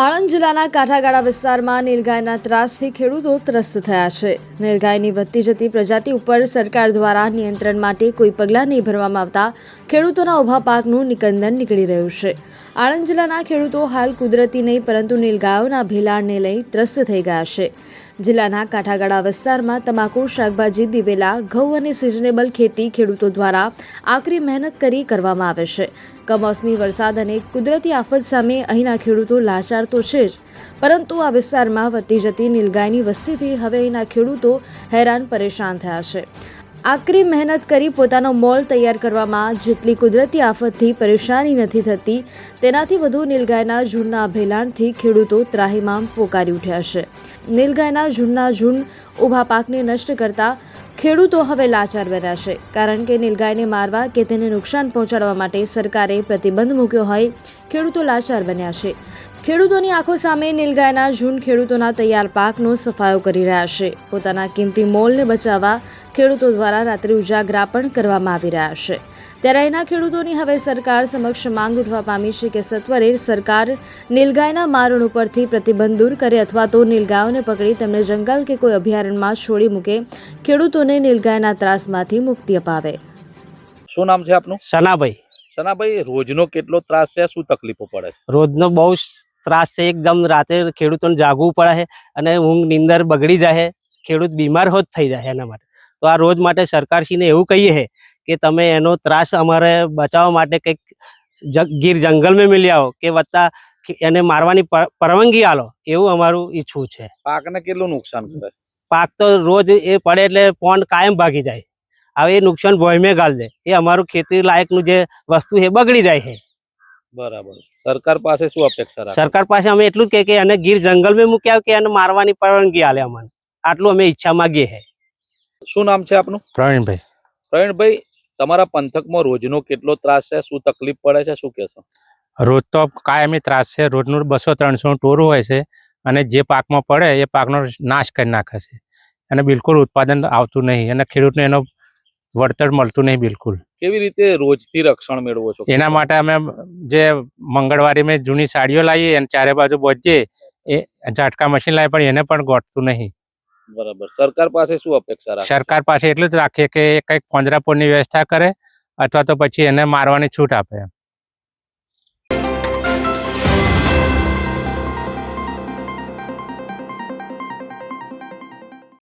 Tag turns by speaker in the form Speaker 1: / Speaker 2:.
Speaker 1: આણંદ જિલ્લાના કાંઠાગાળા વિસ્તારમાં નીલગાયના ત્રાસથી ખેડૂતો ત્રસ્ત થયા છે. નીલગાયની વધતી જતી પ્રજાતિ ઉપર સરકાર દ્વારા નિયંત્રણ માટે કોઈ પગલાં નહીં ભરવામાં આવતા ખેડૂતોના ઊભા પાકનું નિકંદન નીકળી રહ્યું છે. આણંદ જિલ્લાના ખેડૂતો હાલ કુદરતી નહીં, પરંતુ નીલગાયોના ભેલાણને લઈ ત્રસ્ત થઈ ગયા છે. જિલ્લાના કાંઠાગાળા વિસ્તારમાં તમાકુ, શાકભાજી, દિવેલા, ઘઉં અને સિઝનેબલ ખેતી ખેડૂતો દ્વારા આકરી મહેનત કરી કરવામાં આવે છે. કમોસમી વરસાદ અને કુદરતી આફત સામે અહીંના ખેડૂતો લાચાર તો છે જ, પરંતુ આ વિસ્તારમાં વધતી જતી નીલગાયની વસ્તીથી હવે અહીંના ખેડૂતો હેરાન પરેશાન થયા છે. આકરી મહેનત કરી પોતાનો મોલ તૈયાર કરવામાં જેટલી કુદરતી આફતથી પરેશાની નથી થતી, તેનાથી વધુ નીલગાયના ઝૂંડના ભેલાણથી ખેડૂતો ત્રાહિમામ પોકારી ઉઠ્યા છે. નીલગાયના ઝૂંડના ઝૂંડ ઊભા પાકને નષ્ટ કરતા ખેડૂતો હવે લાચાર બન્યા છે. કારણ કે નીલગાયને મારવા કે તેને નુકસાન પહોંચાડવા માટે સરકારે પ્રતિબંધ મૂક્યો હોય, ખેડૂતો લાચાર બન્યા છે. ખેડૂતોની આંખો સામે નીલગાયના ઝૂંડ ખેડૂતોના તૈયાર પાકનો સફાયો કરી રહ્યા છે. પોતાના કિંમતી મોલને બચાવવા ખેડૂતો દ્વારા રાત્રિ ઉજાગરા પણ કરવામાં આવી રહ્યા છે. ત્યારે અહીંના ખેડૂતોની હવે સરકાર સમક્ષ માંગ ઉઠવા પામી છે કે સત્વરે સરકાર નીલગાયના મારણ ઉપરથી પ્રતિબંધ દૂર કરે અથવા તો નીલગાયોને પકડી તેમને જંગલ કે કોઈ અભયારણ્યમાં છોડી મૂકે. ખેડૂતોને નીલગાયના ત્રાસમાંથી મુક્તિ અપાવે.
Speaker 2: શું નામ છે આપનું?
Speaker 3: સનાભાઈ.
Speaker 2: સનાભાઈ રોજનો કેટલો ત્રાસ છે? શું તકલીફો પડે છે?
Speaker 3: રોજનો બહુ ત્રાસ છે. એકદમ રાતે ખેડૂતોને જાગવું પડે છે અને ઊંઘ નિંદર બગડી જાય ખેડૂત બીમાર હોત થઈ જાય એના માટે. તો આ રોજ માટે સરકારશ્રીને એવું કહીએ છે કે તમે એનો ત્રાસ અમારે બચાવવા માટે કંઈક ગીર ગીર જંગલમાં મિલી આવો કે વત્તા એને મારવાની પરવાનગી આલો એવું અમારું ઈચ્છવું છે.
Speaker 2: પાકને કેટલું નુકસાન કરે?
Speaker 3: પાક તો રોજ એ પડે એટલે પોન કાયમ ભાગી જાય. હવે એ નુકસાન ભોયમે ગાળ દે. એ અમારું ખેતી લાયકનું જે વસ્તુ છે એ બગડી જાય છે.
Speaker 2: બરાબર. સરકાર પાસે શું અપેક્ષા
Speaker 3: સરકાર પાસે અમે એટલું જ કહે કે એને ગીર જંગલમાં મૂક્યા કે એને મારવાની પરવાનગી આલે અમને. આટલું અમે ઈચ્છા માગીએ છે.
Speaker 2: શું નામ છે આપનું?
Speaker 4: પ્રવીણભાઈ.
Speaker 2: પ્રવીણભાઈ તમારા પંથકમાં રોજનો કેટલો ત્રાસ છે? શું તકલીફ પડે છે? શું કહેશો?
Speaker 4: રોજ તો કાયમી ત્રાસ છે. રોજનું બસો ત્રણસો ટોરું હોય છે અને જે પાકમાં પડે એ પાકનો નાશ કરી નાખે છે. અને બિલકુલ ઉત્પાદન આવતું નહીં અને ખેડૂતને એનો વળતર મળતું નહીં બિલકુલ.
Speaker 2: કેવી રીતે રોજથી રક્ષણ મેળવો છો?
Speaker 4: એના માટે અમે જે મંગળવારે મેં જૂની સાડીઓ લાવીએ અને ચારે બાજુ બોજીએ એ ઝાટકા મશીન લાવીએ પણ એને પણ ગોઠતું નહીં.
Speaker 2: બરાબર. સરકાર પાસે શું અપેક્ષા રાખે?
Speaker 4: સરકાર પાસે એટલું જ રાખીએ કે કંઈક પાંજરાપોળની વ્યવસ્થા કરે અથવા તો પછી એને મારવાની છૂટ આપે એમ.